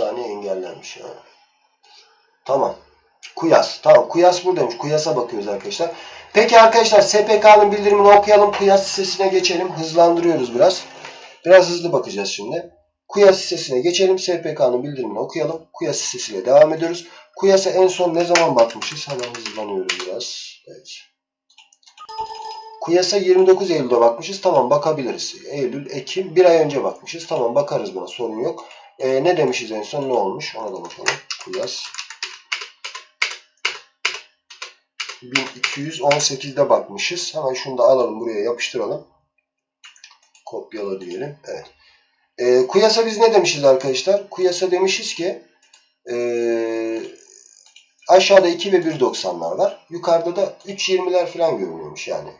saniye engellenmiş ya. Tamam. Kuyas. Tamam. Kuyas buradaymış. Kuyas'a bakıyoruz arkadaşlar. Peki arkadaşlar SPK'nın bildirimini okuyalım. Kuyas listesine geçelim. Hızlandırıyoruz biraz. Biraz hızlı bakacağız şimdi. Kuyas listesine geçelim. SPK'nın bildirimini okuyalım. Kuyas listesiyle devam ediyoruz. Kuyas'a en son ne zaman bakmışız? Hemen hızlanıyoruz biraz. Evet. Kuyas'a 29 Eylül'de bakmışız. Tamam bakabiliriz. Eylül, Ekim bir ay önce bakmışız. Tamam bakarız buna sorun yok. Ee, ne demişiz en son ne olmuş? Ona da bakalım. Kuyas. 1218'de bakmışız. Hemen şunu da alalım buraya yapıştıralım. Kopyala diyelim. Evet. Ee, Kuyas'a biz ne demişiz arkadaşlar? Kuyas'a demişiz ki ee, aşağıda 2 ve 1.90'lar var. Yukarıda da 3.20'ler falan görünüyormuş yani.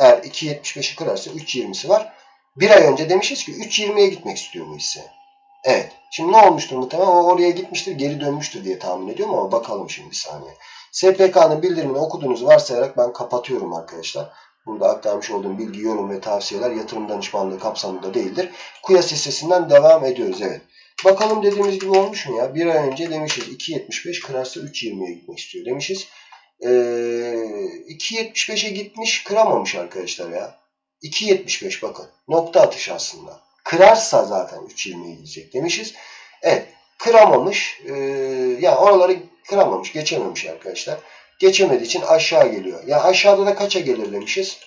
Eğer 2.75'i kırarsa 3.20'si var. Bir ay önce demişiz ki 3.20'ye gitmek istiyor bu hisse. Evet. Şimdi ne olmuştur muhtemelen? O oraya gitmiştir, geri dönmüştür diye tahmin ediyorum ama bakalım şimdi bir saniye. SPK'nın bildirimini okuduğunuzu varsayarak ben kapatıyorum arkadaşlar. Burada aktarmış olduğum bilgi, yorum ve tavsiyeler yatırım danışmanlığı kapsamında değildir. Kuyas hissesinden devam ediyoruz. Evet. Bakalım dediğimiz gibi olmuş mu ya? Bir ay önce demişiz 2.75 kırarsa 3.20'ye gitmek istiyor demişiz. Ee, 2.75'e gitmiş kıramamış arkadaşlar ya. 2.75 bakın. Nokta atış aslında. Kırarsa zaten 3.20'ye gidecek demişiz. Evet. Kıramamış. Ee, yani oraları kıramamış. Geçememiş arkadaşlar. Geçemediği için aşağı geliyor. Yani aşağıda da kaça gelir demişiz.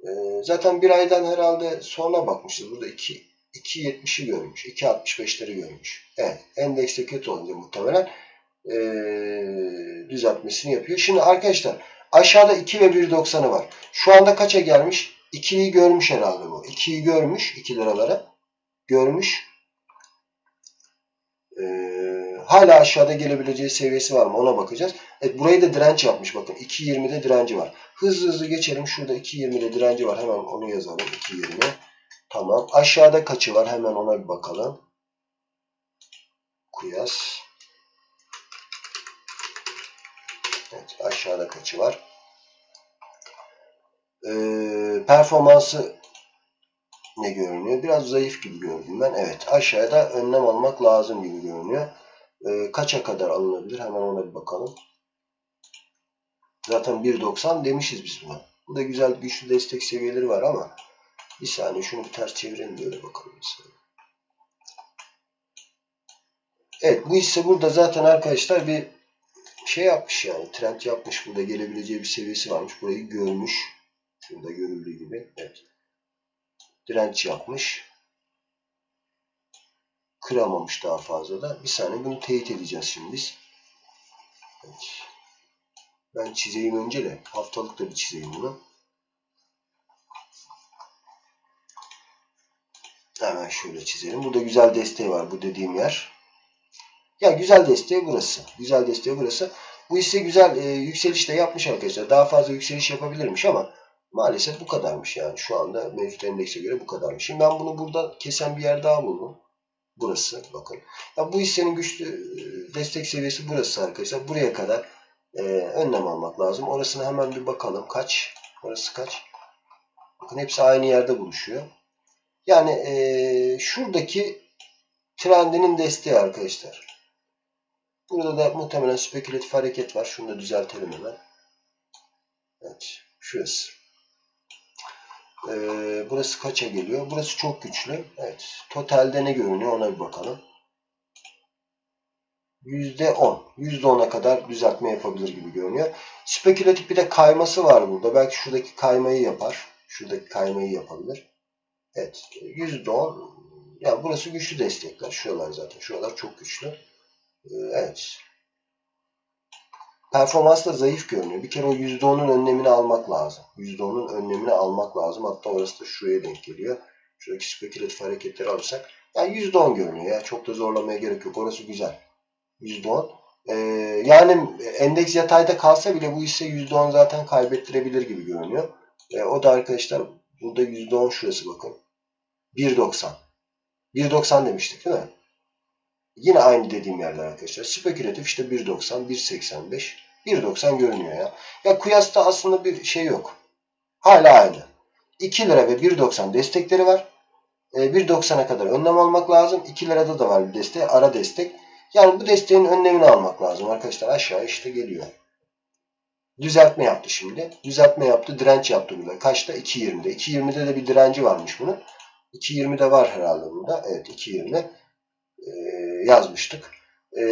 Ee, zaten bir aydan herhalde sonra bakmışız. Burada 2 2.70'i görmüş. 2.65'leri görmüş. Evet. Endekste kötü olunca muhtemelen ee, düzeltmesini yapıyor. Şimdi arkadaşlar aşağıda 2 ve 1.90'ı var. Şu anda kaça gelmiş? 2'yi görmüş herhalde bu. 2'yi görmüş. 2 liralara. Görmüş. Ee, hala aşağıda gelebileceği seviyesi var mı? Ona bakacağız. Evet burayı da direnç yapmış. Bakın 2.20'de direnci var. Hızlı hızlı geçelim. Şurada 2.20'de direnci var. Hemen onu yazalım. 2.20. Tamam. Aşağıda kaçı var? Hemen ona bir bakalım. Kuyas. Evet. Aşağıda kaçı var? Ee, performansı ne görünüyor? Biraz zayıf gibi gördüm ben. Evet. Aşağıda önlem almak lazım gibi görünüyor. Ee, kaça kadar alınabilir? Hemen ona bir bakalım. Zaten 1.90 demişiz biz buna. Bu da güzel güçlü destek seviyeleri var ama bir saniye şunu bir ters çevirelim böyle bakalım. Mesela. Evet bu hisse burada zaten arkadaşlar bir şey yapmış yani trend yapmış. Burada gelebileceği bir seviyesi varmış. Burayı görmüş. Şurada görüldüğü gibi. Evet. Direnç yapmış. Kıramamış daha fazla da. Bir saniye bunu teyit edeceğiz şimdi biz. Evet. Ben çizeyim önce de. Haftalık da bir çizeyim bunu. Hemen şöyle çizelim. Burada güzel desteği var bu dediğim yer. Ya güzel desteği burası. Güzel desteği burası. Bu hisse güzel e, yükseliş de yapmış arkadaşlar. Daha fazla yükseliş yapabilirmiş ama maalesef bu kadarmış yani. Şu anda mevcut endekse göre bu kadarmış. Şimdi ben bunu burada kesen bir yer daha buldum. Burası bakın. Ya bu hissenin güçlü e, destek seviyesi burası arkadaşlar. Buraya kadar e, önlem almak lazım. Orasına hemen bir bakalım. Kaç? Orası kaç? Bakın hepsi aynı yerde buluşuyor. Yani e, şuradaki trendinin desteği arkadaşlar. Burada da muhtemelen spekülatif hareket var. Şunu da düzeltelim hemen. Evet. Şurası. Ee, burası kaça geliyor? Burası çok güçlü. Evet. Totalde ne görünüyor ona bir bakalım. %10. %10'a kadar düzeltme yapabilir gibi görünüyor. Spekülatif bir de kayması var burada. Belki şuradaki kaymayı yapar. Şuradaki kaymayı yapabilir. Evet. %10. Yani burası güçlü destekler. Şuralar zaten. Şuralar çok güçlü. Ee, evet. Performans da zayıf görünüyor. Bir kere o %10'un önlemini almak lazım. %10'un önlemini almak lazım. Hatta orası da şuraya denk geliyor. Şuradaki spekülatif hareketleri alırsak. Yani %10 görünüyor ya. Çok da zorlamaya gerek yok. Orası güzel. %10. Ee, yani endeks yatayda kalsa bile bu hisse %10 zaten kaybettirebilir gibi görünüyor. Ee, o da arkadaşlar burada %10 şurası bakın. 1.90. 1.90 demiştik değil mi? Yine aynı dediğim yerler arkadaşlar. Spekülatif işte 1.90, 1.85, 1.90 görünüyor ya. Ya Kuyas'ta aslında bir şey yok. Hala aynı. 2 lira ve 1.90 destekleri var. 1.90'a kadar önlem almak lazım. 2 lirada da var bir destek, ara destek. Yani bu desteğin önlemini almak lazım arkadaşlar. Aşağı işte geliyor. Düzeltme yaptı şimdi. Düzeltme yaptı. Direnç yaptı burada. Kaçta? 2.20'de. 2.20'de de bir direnci varmış bunun. 2.20'de var herhalde bunda. Evet 2.20 ee, yazmıştık. Ee,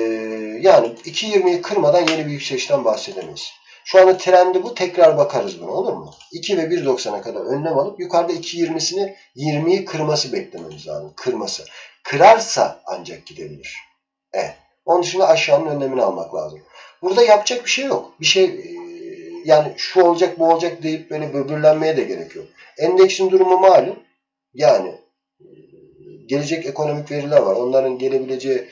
yani 2.20'yi kırmadan yeni bir yükselişten bahsedemeyiz. Şu anda trendi bu. Tekrar bakarız buna olur mu? 2 ve 1.90'a kadar önlem alıp yukarıda 2.20'sini 20'yi kırması beklememiz lazım. Kırması. Kırarsa ancak gidebilir. Evet. Onun dışında aşağının önlemini almak lazım. Burada yapacak bir şey yok. Bir şey e, yani şu olacak bu olacak deyip böyle böbürlenmeye de gerek yok. Endeksin durumu malum. Yani e, gelecek ekonomik veriler var. Onların gelebileceği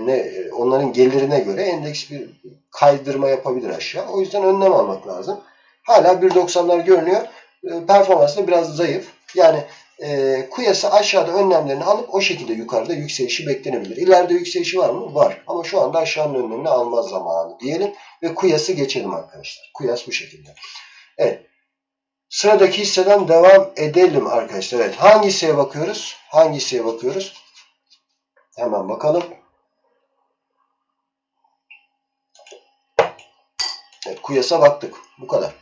ne e, onların gelirine göre endeks bir kaydırma yapabilir aşağı. O yüzden önlem almak lazım. Hala 1.90'lar görünüyor. E, performansı da biraz zayıf. Yani e, Kuyası aşağıda önlemlerini alıp o şekilde yukarıda yükselişi beklenebilir. İleride yükselişi var mı? Var. Ama şu anda aşağının önlemini almaz zamanı diyelim ve Kuyas'ı geçelim arkadaşlar. Kuyas bu şekilde. Evet. Sıradaki hisseden devam edelim arkadaşlar. Evet. Hangi bakıyoruz? Hangi bakıyoruz? Hemen bakalım. Evet, Kuyas'a baktık. Bu kadar.